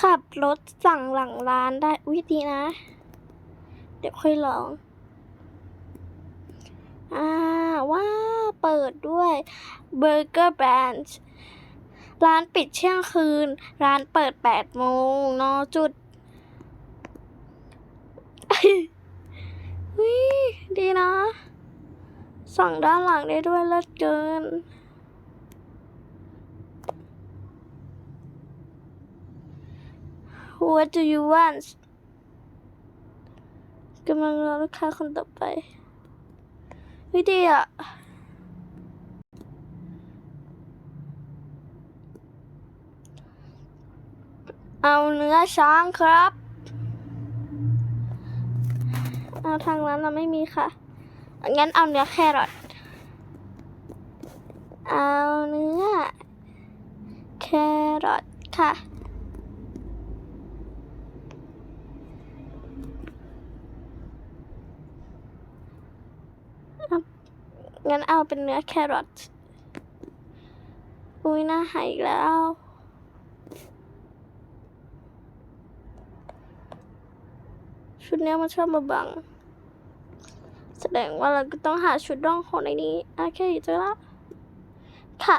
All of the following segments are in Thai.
ขับรถสั่งหลังร้านได้วิดีนะ เดี๋ยวค่อยลอง อ่าว้าเปิดด้วยเบอร์เกอร์แบนด์ร้านปิดเที่ยงคืน ร้านเปิด8โมงนอจุดวิดีนะ สั่งด้านหลังได้ด้วยเลิศเกิน What do you want กำลังรอลูกค้าคนต่อไปวิดีอะเอาเนื้อช้างครับ เอาทางร้านเราไม่มีค่ะ งั้นเอาเนื้อแครอท เอาเนื้อแครอทค่ะ งั้นเอาเป็นเนื้อแครอท อุ้ยน้าหายอีกแล้วชุดเนี้ยมันชอบมาบัง แสดงว่าเราก็ต้องหาชุดร่องหนในนี้ โอเคเจอแล้วค่ะ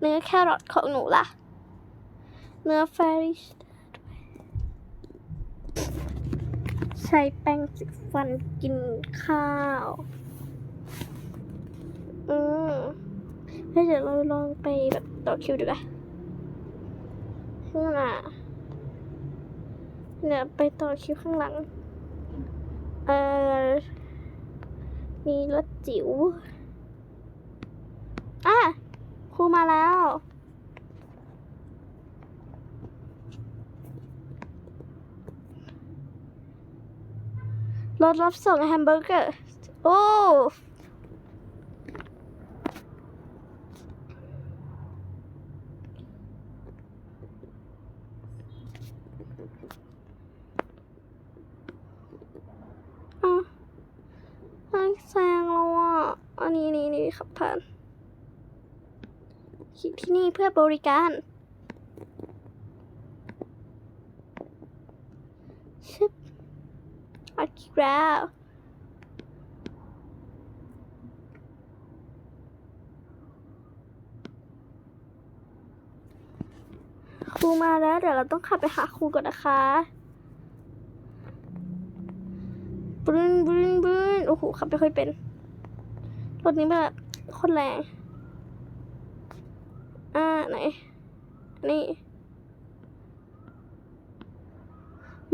เนื้อแครอทของหนูล่ะ เนื้อแฟรช ช้แป้งสีฟันกินข้าว อืมแล้วเดี๋ยวเราลองไปแบบต่อคิวดีกว่าข้างหน้าเดี๋ยไปต่อคิวข้างหลัง เออมีรถจิ๋ว อะครูมาแล้ว รถรับส่งแฮมเบอร์เกอร์ โอ้อะแซงแล้วอะ อันนี้นี่นี่ขับผ่านขี่ที่นี่เพื่อบริการชิบ อัดอีกแล้วครูมาแล้วเดี๋ยวเราต้องขับไปหาครูก่อนนะคะบรึนบรึนบรึนโอ้โหขับไม่ค่อยเป็น รถนี้แบบคตรแรง อ่า ไหน นี่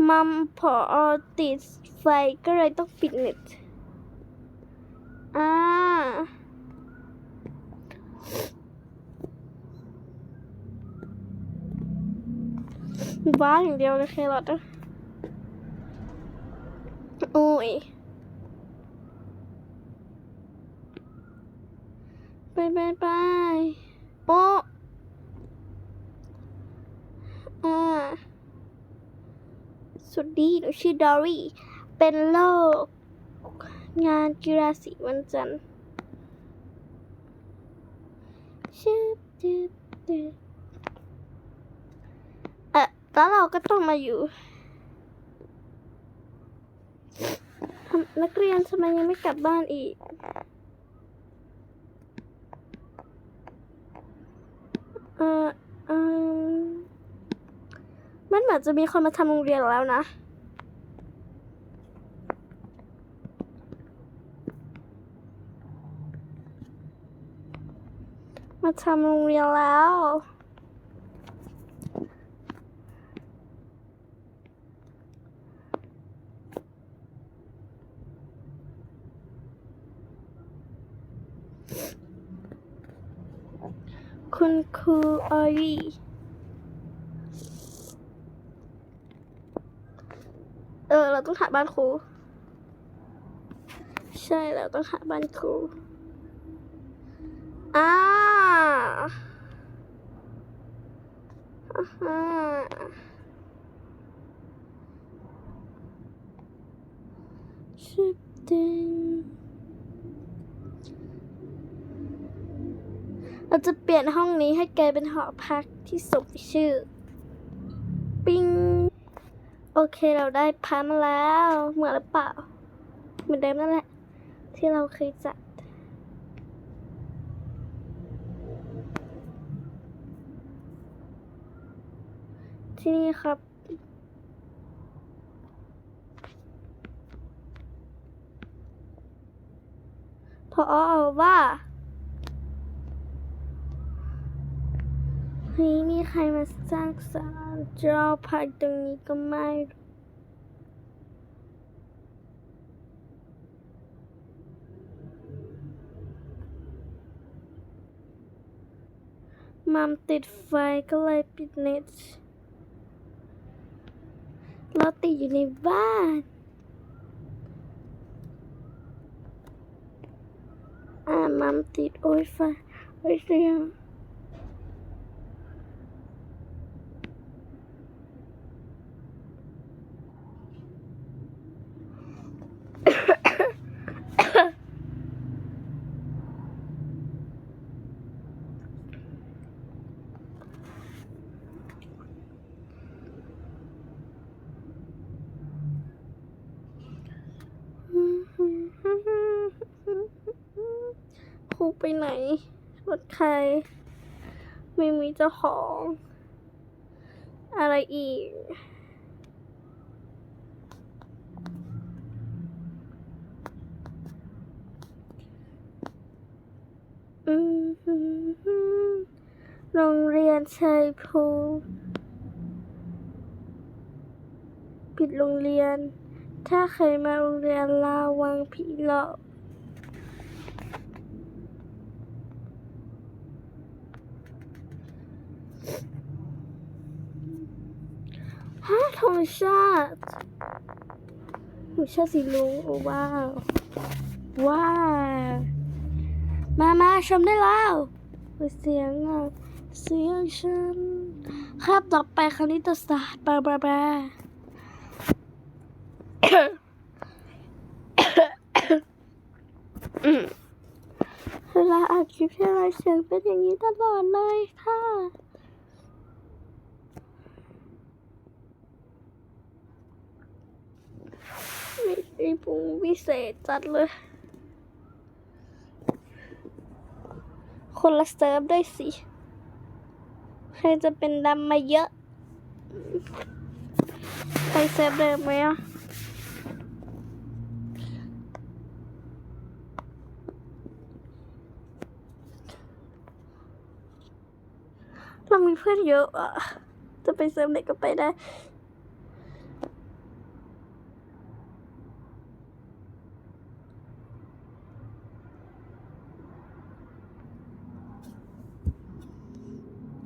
มัมพอติดไฟก็เลยต้องปิดเน็ตอ่าบ้าอย่างเดียวเลยแครอทอะโอ้ย ไปไปไปโอ้อ่า สวัสดีหนูชื่อดอรี่ เป็นโลกงานกีฬาสีวันจันทร์ชื่อจืบจืบเอะแล้วเราก็ต้องมาอยู่ นักเรียนทำไมยังไม่กลับบ้านอีก เอ่อเอ่อ มันเหมือนจะมีคนมาทำโรงเรียนแล้วนะ มาทำโรงเรียนแล้วคุณครูออรีเออ เรา ต้องหาบ้านครู ใช่เราต้องหาบ้านครูอ่าอ่าฮะชิปเดงเราจะเปลี่ยนห้องนี้ให้กลายเป็นหอพักที่สมชื่อ โอเคเราได้พัมาแล้ว เหมือนหรือเปล่า เหมือนเดิมนั่นแหละ ที่เราเคยจัด ที่นี่ครับพออว่า เฮ้ยมีใครมาสร้างสารจอพักตรงนี้ก็ไม่รู้มัมติดไฟก็เลยปิดเน็ตเราติดอยู่ในบ้านอ่ามัมติดโอ้ยไฟโอ้ยเสียง ครูไปไหน รถใคร ไม่มีเจ้าของ อะไรอีก โรงเรียนชัยภูมิปิดโรงเรียน ถ้าใครมาโรงเรียนระวังผีหลอก ฮะธงชาติธงชาติสีลุงโอ้ว้าว ว้าว มามาชมได้แล้วเฮ้ยเสียงอะเสียงฉันคาบต่อไปคณิตศาสตร์บลาบลาบลาเวลาอัดคลิปที่ไรเสียงเป็นอย่างนี้ตลอดเลยค่ะ ปรุงพิเศษจัดเลย คนละเซิร์ฟด้วยสิ ใครจะเป็นดำมาเยอะไปเซิร์ฟเดิมไหมอะเรามีเพื่อนเยอะอะจะไปเซิร์ฟไหนก็ไปได้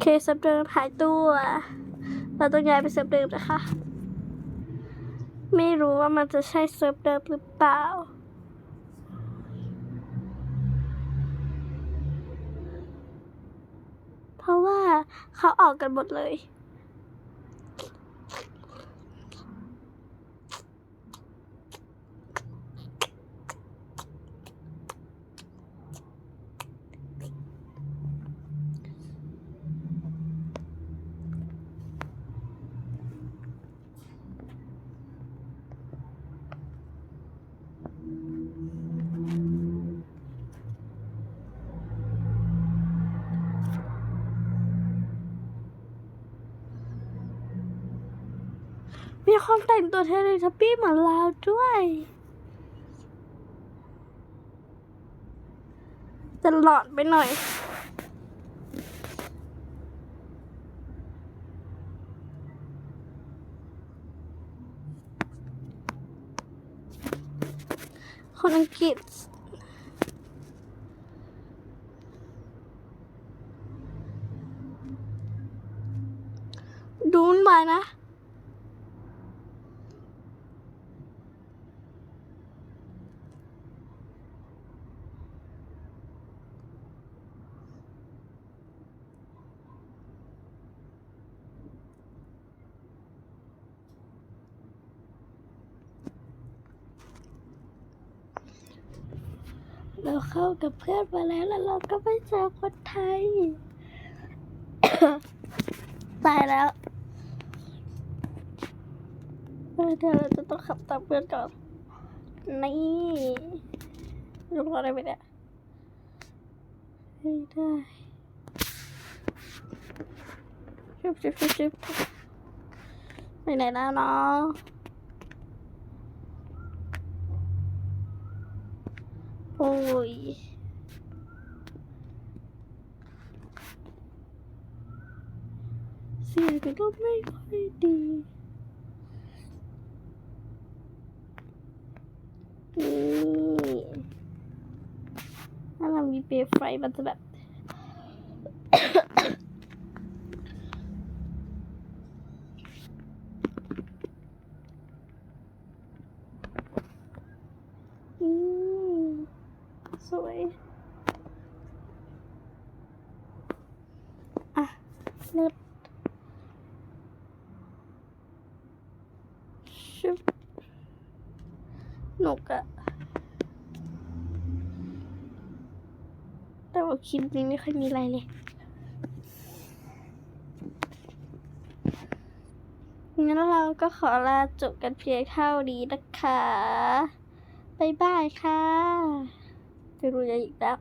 เคเซิร์ฟเดิมหายตัว เราต้องย้ายไปเซิร์ฟเดิมนะคะ ไม่รู้ว่ามันจะใช่เซิร์ฟเดิมหรือเปล่า เพราะว่าเขาออกกันหมดเลย มีคนแต่งตัวเทเลทับปี้เหมือนเราด้วย จะหลอนไปหน่อย คนอังกฤษดูนมานะ เราเข้ากับเพื่อนมาแล้วแล้วเราก็ไม่เจอคนไทย ตายแล้วเดี๋ยวเราจะต้องขับตามเพื่อนก่อน นี่รู้อดได้ไหมเนี่ยไม่ได้ชิบชิบชิบชิบไปไหนแล้วเนาะ โอ้ยเสียงก็ไม่ค่อยดีนี่ถ้าเรามีเปลวไฟมันจะแบบ อืม สวยอะเลิศชุบหนุกอะแต่ว่าคลิปนี้ไม่ค่อยมีอะไรเลยงั้นเราก็ขอลาจบกันเพียงเท่านี้นะคะ บ๊ายบายค่ะ จะรู้ยังอีกแล้ว